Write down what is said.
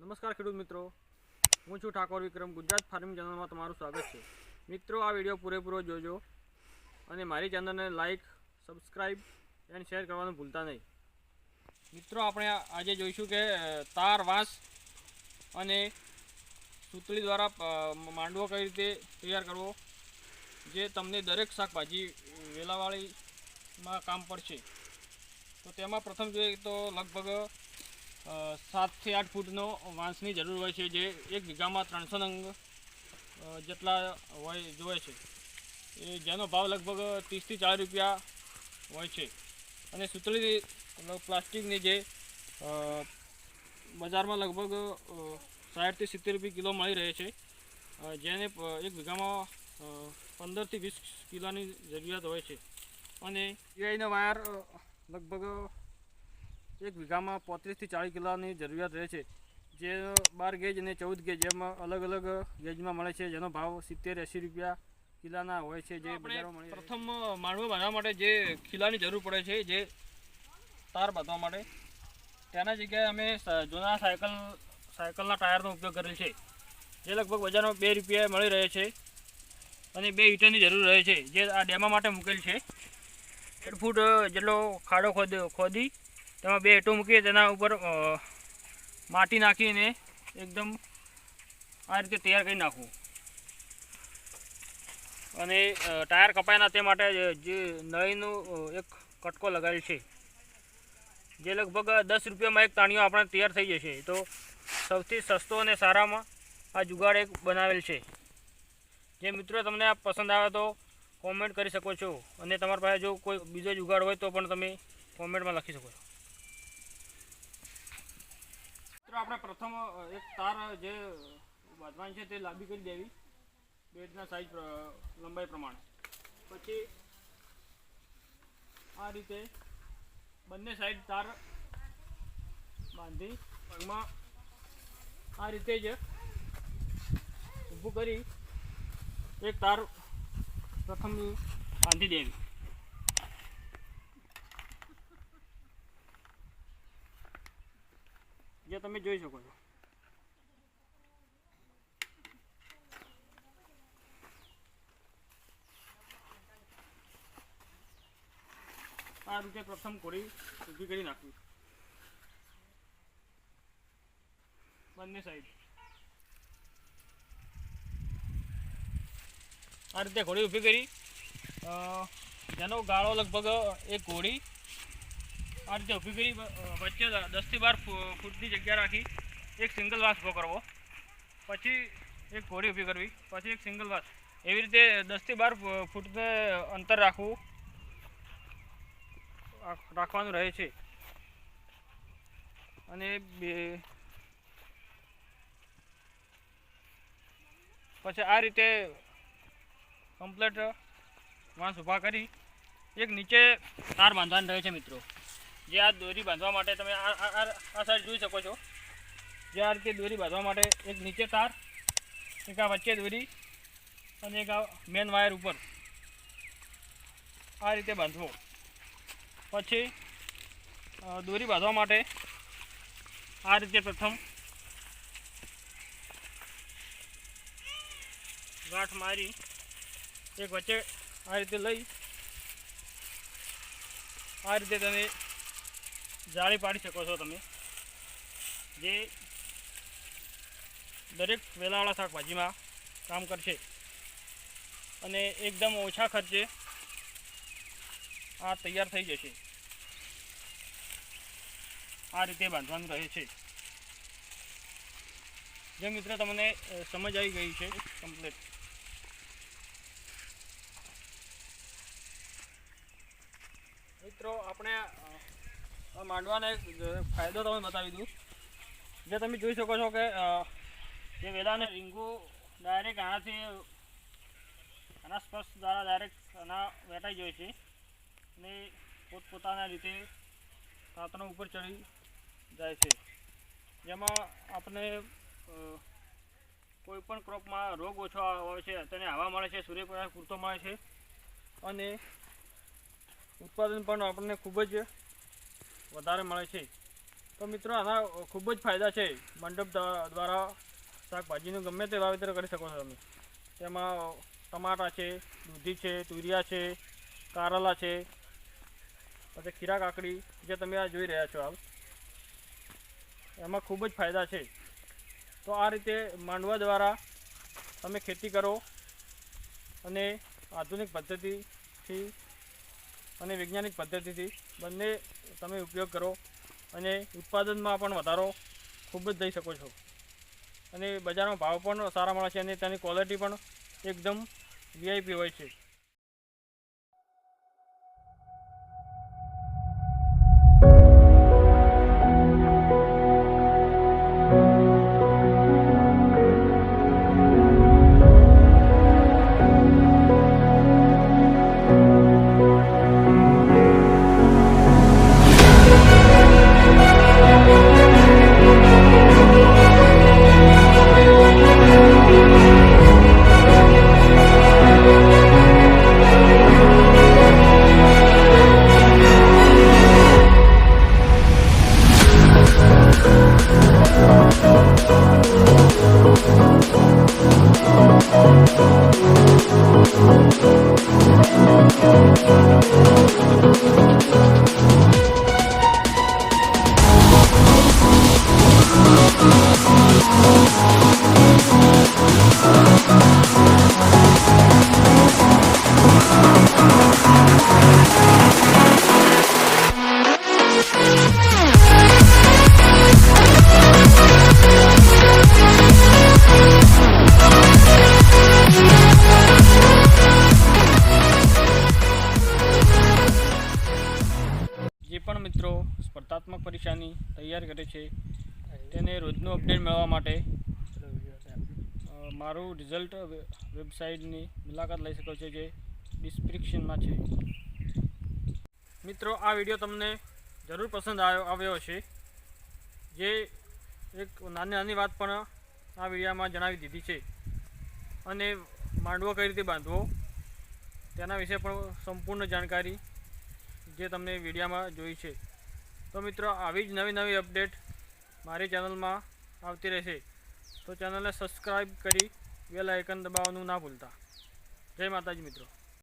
નમસ્કાર ખેડૂત મિત્રો. હું છું ઠાકોર વિક્રમ, ગુજરાત ફાર્મિંગ ચેનલમાં તમારું સ્વાગત છે. મિત્રો, આ વીડિયો પૂરેપૂરો જોજો અને મારી ચેનલને લાઈક સબસ્ક્રાઈબ એન્ડ શેર કરવાનું ભૂલતા નહીં. મિત્રો, આપણે આજે જોઈશું કે તાર, વાંસ અને સૂતળી દ્વારા માંડવો કઈ રીતે તૈયાર કરવો, જે તમને દરેક શાકભાજી વેલાવાળીમાં કામ પડશે. તો તેમાં પ્રથમ જોઈએ તો લગભગ સાતથી આઠ ફૂટનો વાંસની જરૂર હોય છે જે એક વીઘામાં ત્રણસો નંગ જેટલા હોય, જોવે છે. એ જેનો ભાવ લગભગ ત્રીસથી ચાલીસ રૂપિયા હોય છે. અને સુતળી પ્લાસ્ટિકની જે બજારમાં લગભગ સાઠથી સિત્તેર રૂપિયા કિલો મળી રહે છે. જેને એક વીઘામાં પંદરથી વીસ કિલોની જરૂરિયાત હોય છે. અને ઈઆઈનો વાયર લગભગ એક વીઘામાં પોત્રીસથી ચાળીસ કિલોની જરૂરિયાત રહે છે. જે બાર ગેજ અને ચૌદ ગેજ એમાં અલગ અલગ ગેજમાં મળે છે જેનો ભાવ સિત્તેર એંસી રૂપિયા કિલ્લાના હોય છે જે બજારમાં મળી પ્રથમ માળવો બાંધવા માટે જે ખીલાની જરૂર પડે છે જે તાર બાંધવા માટે તેના જગ્યાએ અમે જૂના સાયકલ સાયકલના ટાયરનો ઉપયોગ કરેલ છે. જે લગભગ બજારમાં બે રૂપિયા મળી રહે છે અને બે ઈટરની જરૂર રહે છે. જે આ ડેમા માટે મૂકેલ છે. એક ફૂટ જેટલો ખાડો ખોદ ખોદી તેમાં બે એટો મૂકી તેના ઉપર માટી નાખીને એકદમ આ રીતે તૈયાર કરી નાખવું. અને ટાયર કપાય તે માટે જે નળીનું એક કટકો લગાવેલ છે. જે લગભગ દસ રૂપિયામાં એક તાણીઓ આપણે તૈયાર થઈ જશે. તો સૌથી સસ્તો અને સારામાં આ જુગાડ એક બનાવેલ છે. જે મિત્રો તમને આ પસંદ આવે તો કોમેન્ટ કરી શકો છો. અને તમારી પાસે જો કોઈ બીજો જુગાડ હોય તો પણ તમે કોમેન્ટમાં લખી શકો છો. આપણે પ્રથમ એક તાર જે બાંધવાની છે તે લાંબી કરી દેવી. બેડના સાઈઝ લંબાઈ પ્રમાણે. પછી આ રીતે બંને સાઈડ તાર બાંધી પગમાં આ રીતે જ ઊભું કરી એક તાર પ્રથમ બાંધી દેવી. જે તમે જોઈ શકો છો. આ રીતે પ્રથમ કોળી ઊભી કરી નાખવી. બંને સાઈડ આ રીતે ઘોડી ઊભી કરી. જેનો ગાળો લગભગ એક ઘોડી રીતે ઊભી કરી વચ્ચે દસથી બાર ફૂટની જગ્યા રાખી, એક સિંગલ વાસ ઊભો કરવો. પછી એક ઘોડી ઊભી કરવી, પછી એક સિંગલ વાસ. એવી રીતે દસથી બાર ફૂટને અંતર રાખવું રાખવાનું રહે છે. અને બે પછી આ રીતે કમ્પ્લેટ વાંસ ઊભા કરી, એક નીચે તાર બાંધવાનું રહે છે મિત્રો. જે આ દોરી બાંધવા માટે તમે આ સાઈડ જોઈ શકો છો. જે આ રીતે દોરી બાંધવા માટે એક નીચે તાર, એક આ વચ્ચે દોરી અને એક આ મેન વાયર ઉપર. આ રીતે બાંધવો. પછી દોરી બાંધવા માટે આ રીતે પ્રથમ ગાંઠ મારી એક વચ્ચે આ રીતે લઈ, આ રીતે તમે જાળી પાડી શકો છો તમે. જે દરેક વેલાવાળા શાકભાજીમાં કામ કરશે. અને એકદમ ઓછા ખર્ચે આ તૈયાર થઈ જશે. આ રીતે બાંધવાનું રહે છે. જે મિત્ર તમને સમજ આવી ગઈ છે કમ્પ્લીટ મિત્રો આપણે અ, આ માંડવાને એક ફાયદો તમે બતાવી દઉં. જે તમે જોઈ શકો છો કે જે વેલાને રીંગુ ડાયરેક્ટ આનાથી, આના સ્પર્શ દ્વારા ડાયરેક્ટ આના વેટાઈ જાય છે. અને પોતપોતાના રીતે તાતણો ઉપર ચડી જાય છે. જેમાં આપણે કોઈપણ કોઈ પણ ક્રોપમાં રોગ ઓછો આવે છે, તેને હવા મળે છે, સૂર્યપ્રકાશ પૂરતો મળે છે. અને ઉત્પાદન પણ આપણને ખૂબ જ વધારે મળે છે. તો મિત્રો, આના ખૂબ જ ફાયદા છે. મંડપ દ્વા- દ્વારા શાકભાજીનું ગમે તે વાવેતર કરી શકો છો તમે. તેમાં ટમાટા છે, દૂધી છે, તુરિયા છે, કારેલા છે, પછી ખીરા કાકડી, જે તમે આ જોઈ રહ્યા છો હાલ. એમાં ખૂબ જ ફાયદા છે. તો આ રીતે માંડવા દ્વારા તમે ખેતી કરો અને આધુનિક પદ્ધતિથી અને વૈજ્ઞાનિક પદ્ધતિથી બંને તમે ઉપયોગ કરો અને ઉત્પાદનમાં પણ વધારો ખૂબ જ દઈ શકો છો. અને બજારમાં ભાવ પણ સારા મળે છે અને તેની ક્વોલિટી પણ એકદમ વીઆઈપી હોય છે. મિત્રો સ્પર્ધાત્મક પરીક્ષાની તૈયારી કરે છે. તેને રોજનું અપડેટ મેળવવા માટે મારું રિઝલ્ટ વેબસાઇટની મુલાકાત લઈ શકો છો જે ડિસ્ક્રિપ્શનમાં છે. મિત્રો, આ વીડિયો તમને જરૂર પસંદ આવ્યો આવ્યો હશે. જે એક નાની નાની વાત પણ આ વિડીયામાં જણાવી દીધી છે. અને માંડવો કઈ રીતે બાંધવો, તેના વિશે પણ સંપૂર્ણ જાણકારી જે તમને વિડીયામાં જોઈ છે. તો મિત્રો, આવી જ નવી નવી અપડેટ મારી ચેનલમાં આવતી રહેશે. તો ચેનલને સબસ્ક્રાઈબ કરી બેલ આઇકન દબાવવાનું ના ભૂલતા. જય માતાજી મિત્રો.